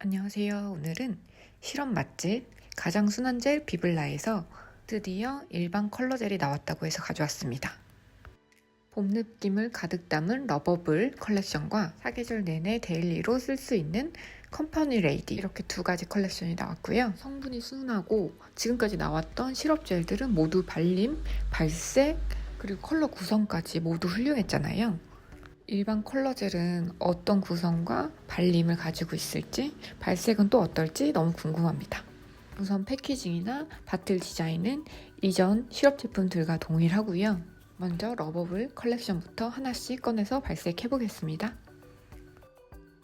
안녕하세요. 오늘은 실험 맛집 가장 순한 젤 비블라에서 드디어 일반 컬러 젤이 나왔다고 해서 가져왔습니다. 봄 느낌을 가득 담은 러버블 컬렉션과 사계절 내내 데일리로 쓸 수 있는 컴퍼니 레이디 이렇게 두 가지 컬렉션이 나왔고요. 성분이 순하고 지금까지 나왔던 시럽 젤들은 모두 발림, 발색, 그리고 컬러 구성까지 모두 훌륭했잖아요. 일반 컬러 젤은 어떤 구성과 발림을 가지고 있을지, 발색은 또 어떨지 너무 궁금합니다. 우선 패키징이나 바틀 디자인은 이전 시럽 제품들과 동일하고요. 먼저 러버블 컬렉션부터 하나씩 꺼내서 발색해 보겠습니다.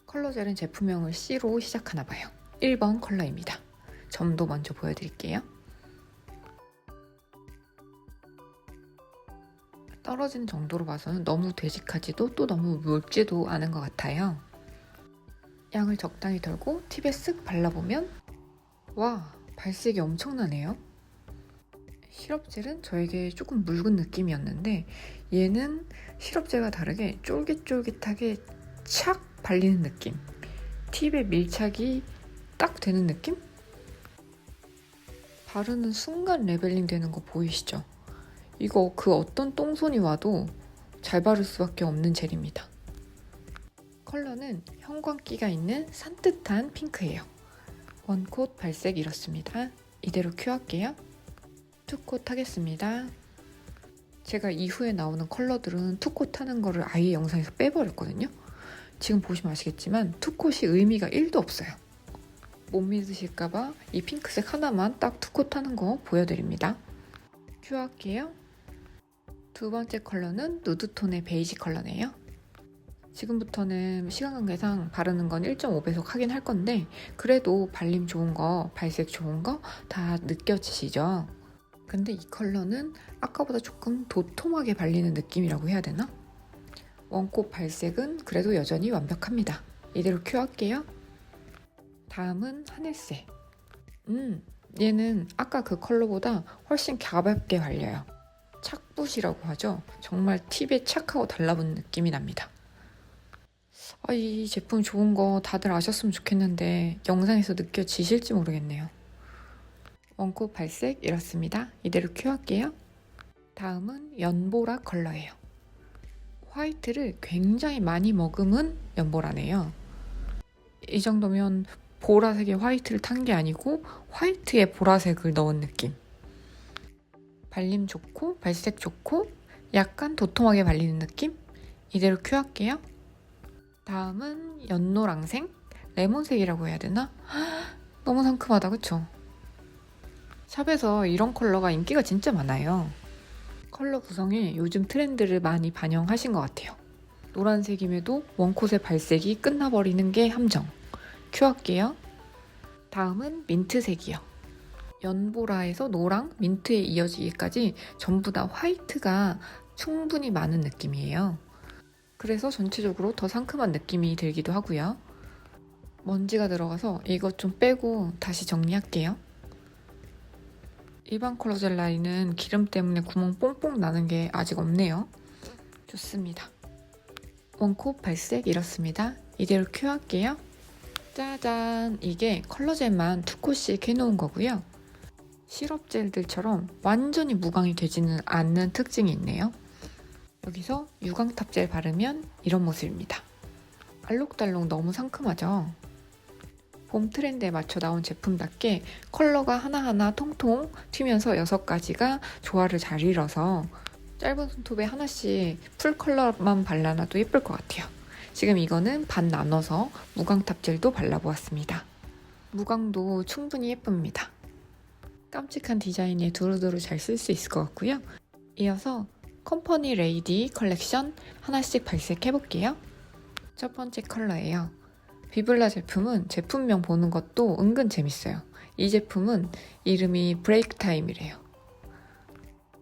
컬러 젤은 제품명을 C로 시작하나 봐요. 1번 컬러입니다. 점도 먼저 보여드릴게요. 떨어지는 정도로 봐서는 너무 되직하지도 또 너무 묽지도 않은 것 같아요. 양을 적당히 덜고 팁에 쓱 발라보면 와 발색이 엄청나네요. 시럽젤은 저에게 조금 묽은 느낌이었는데 얘는 시럽젤과 다르게 쫄깃쫄깃하게 착 발리는 느낌. 팁에 밀착이 딱 되는 느낌? 바르는 순간 레벨링 되는 거 보이시죠? 이거 그 어떤 똥손이 와도 잘 바를 수밖에 없는 젤입니다. 컬러는 형광기가 있는 산뜻한 핑크예요. 원콧 발색 이렇습니다. 이대로 큐할게요. 투콧 하겠습니다. 제가 이후에 나오는 컬러들은 투콧 하는 거를 아예 영상에서 빼버렸거든요. 지금 보시면 아시겠지만 투콧이 의미가 1도 없어요. 못 믿으실까봐 이 핑크색 하나만 딱 투콧 하는 거 보여드립니다. 큐할게요. 두 번째 컬러는 누드톤의 베이지 컬러네요. 지금부터는 시간 관계상 바르는 건 1.5배속 하긴 할 건데 그래도 발림 좋은 거, 발색 좋은 거 다 느껴지시죠? 근데 이 컬러는 아까보다 조금 도톰하게 발리는 느낌이라고 해야 되나? 원꽃 발색은 그래도 여전히 완벽합니다. 이대로 큐할게요. 다음은 하늘색. 음, 얘는 아까 그 컬러보다 훨씬 가볍게 발려요. 착붓이라고 하죠. 정말 팁에 착하고 달라붙는 느낌이 납니다. 아, 이 제품 좋은 거 다들 아셨으면 좋겠는데 영상에서 느껴지실지 모르겠네요. 원콧 발색 이렇습니다. 이대로 큐할게요. 다음은 연보라 컬러예요. 화이트를 굉장히 많이 머금은 연보라네요. 이 정도면 보라색의 화이트를 탄 게 아니고 화이트에 보라색을 넣은 느낌. 발림 좋고 발색 좋고 약간 도톰하게 발리는 느낌? 이대로 큐할게요. 다음은 연노랑색? 레몬색이라고 해야 되나? 너무 상큼하다 그쵸? 샵에서 이런 컬러가 인기가 진짜 많아요. 컬러 구성에 요즘 트렌드를 많이 반영하신 것 같아요. 노란색임에도 원콧의 발색이 끝나버리는 게 함정. 큐할게요. 다음은 민트색이요. 연보라에서 노랑, 민트에 이어지기까지 전부 다 화이트가 충분히 많은 느낌이에요. 그래서 전체적으로 더 상큼한 느낌이 들기도 하고요. 먼지가 들어가서 이것 좀 빼고 다시 정리할게요. 일반 컬러 젤 라인은 기름 때문에 구멍 뽕뽕 나는 게 아직 없네요. 좋습니다. 원콧 발색 이렇습니다. 이대로 큐할게요. 짜잔! 이게 컬러젤만 두 콧씩 해놓은 거고요. 시럽 젤들처럼 완전히 무광이 되지는 않는 특징이 있네요. 여기서 유광탑 젤 바르면 이런 모습입니다. 알록달록 너무 상큼하죠? 봄 트렌드에 맞춰 나온 제품답게 컬러가 하나하나 통통 튀면서 6가지가 조화를 잘 이뤄서 짧은 손톱에 하나씩 풀 컬러만 발라놔도 예쁠 것 같아요. 지금 이거는 반 나눠서 무광탑 젤도 발라보았습니다. 무광도 충분히 예쁩니다. 깜찍한 디자인에 두루두루 잘 쓸 수 있을 것 같고요. 이어서 컴퍼니 레이디 컬렉션 하나씩 발색해 볼게요. 첫 번째 컬러예요. 비블라 제품은 제품명 보는 것도 은근 재밌어요. 이 제품은 이름이 브레이크 타임이래요.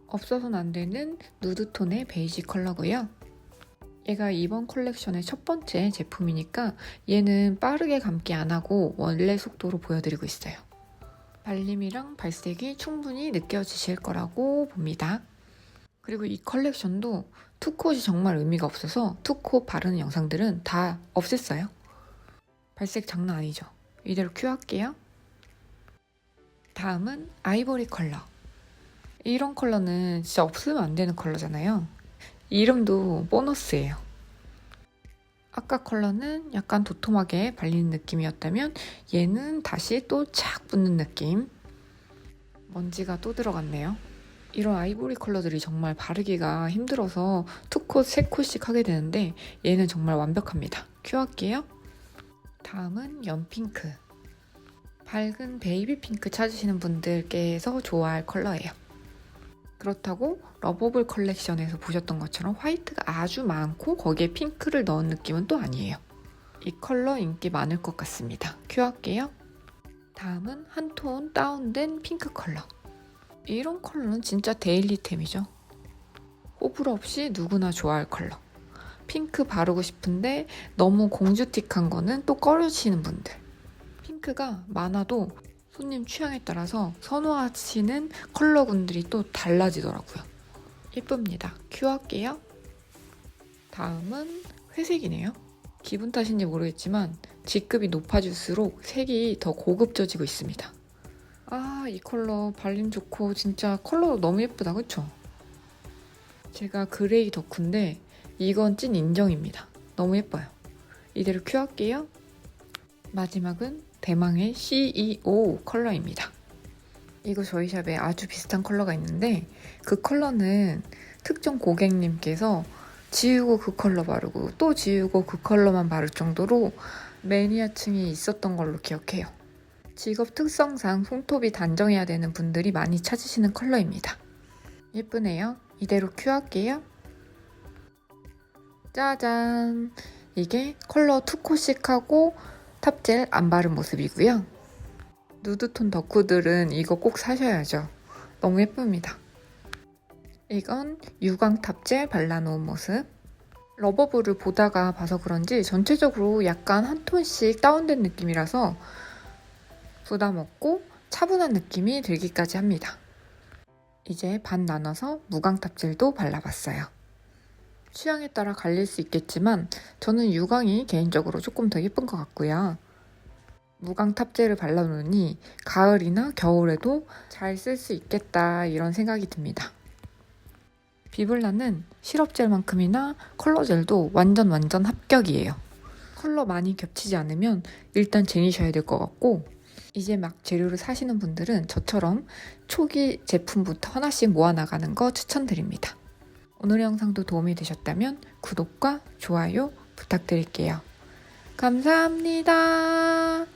없어서는 안 되는 누드톤의 베이지 컬러고요. 얘가 이번 컬렉션의 첫 번째 제품이니까 얘는 빠르게 감기 안 하고 원래 속도로 보여드리고 있어요. 발림이랑 발색이 충분히 느껴지실 거라고 봅니다. 그리고 이 컬렉션도 투콧이 정말 의미가 없어서 투콧 바르는 영상들은 다 없앴어요. 발색 장난 아니죠? 이대로 큐할게요. 다음은 아이보리 컬러. 이런 컬러는 진짜 없으면 안 되는 컬러잖아요. 이름도 보너스예요. 아까 컬러는 약간 도톰하게 발리는 느낌이었다면 얘는 다시 또 착 붙는 느낌. 먼지가 또 들어갔네요. 이런 아이보리 컬러들이 정말 바르기가 힘들어서 투콧, 세 콧씩 하게 되는데 얘는 정말 완벽합니다. 큐할게요. 다음은 연핑크. 밝은 베이비 핑크 찾으시는 분들께서 좋아할 컬러예요. 그렇다고 러버블 컬렉션에서 보셨던 것처럼 화이트가 아주 많고 거기에 핑크를 넣은 느낌은 또 아니에요. 이 컬러 인기 많을 것 같습니다. 큐할게요. 다음은 한 톤 다운된 핑크 컬러. 이런 컬러는 진짜 데일리템이죠. 호불호 없이 누구나 좋아할 컬러. 핑크 바르고 싶은데 너무 공주틱한 거는 또 꺼려지는 분들. 핑크가 많아도 손님 취향에 따라서 선호하시는 컬러군들이 또 달라지더라고요. 예쁩니다. 큐할게요. 다음은 회색이네요. 기분 탓인지 모르겠지만 G급이 높아질수록 색이 더 고급져지고 있습니다. 아, 이 컬러 발림 좋고 진짜 컬러 너무 예쁘다. 그쵸? 제가 그레이 덕후인데 이건 찐 인정입니다. 너무 예뻐요. 이대로 큐할게요. 마지막은 대망의 CEO 컬러입니다. 이거 저희 샵에 아주 비슷한 컬러가 있는데 그 컬러는 특정 고객님께서 지우고 그 컬러 바르고 또 지우고 그 컬러만 바를 정도로 매니아층이 있었던 걸로 기억해요. 직업 특성상 손톱이 단정해야 되는 분들이 많이 찾으시는 컬러입니다. 예쁘네요. 이대로 큐할게요. 짜잔! 이게 컬러 투코식하고 탑젤 안 바른 모습이고요. 누드톤 덕후들은 이거 꼭 사셔야죠. 너무 예쁩니다. 이건 유광 탑젤 발라놓은 모습. 러버블을 보다가 봐서 그런지 전체적으로 약간 한 톤씩 다운된 느낌이라서 부담 없고 차분한 느낌이 들기까지 합니다. 이제 반 나눠서 무광 탑젤도 발라봤어요. 취향에 따라 갈릴 수 있겠지만 저는 유광이 개인적으로 조금 더 예쁜 것 같고요. 무광 탑재를 발라놓으니 가을이나 겨울에도 잘 쓸 수 있겠다 이런 생각이 듭니다. 비블라는 시럽젤만큼이나 컬러젤도 완전 완전 합격이에요. 컬러 많이 겹치지 않으면 일단 제니셔야 될 것 같고 이제 막 재료를 사시는 분들은 저처럼 초기 제품부터 하나씩 모아나가는 거 추천드립니다. 오늘의 영상도 도움이 되셨다면 구독과 좋아요 부탁드릴게요. 감사합니다.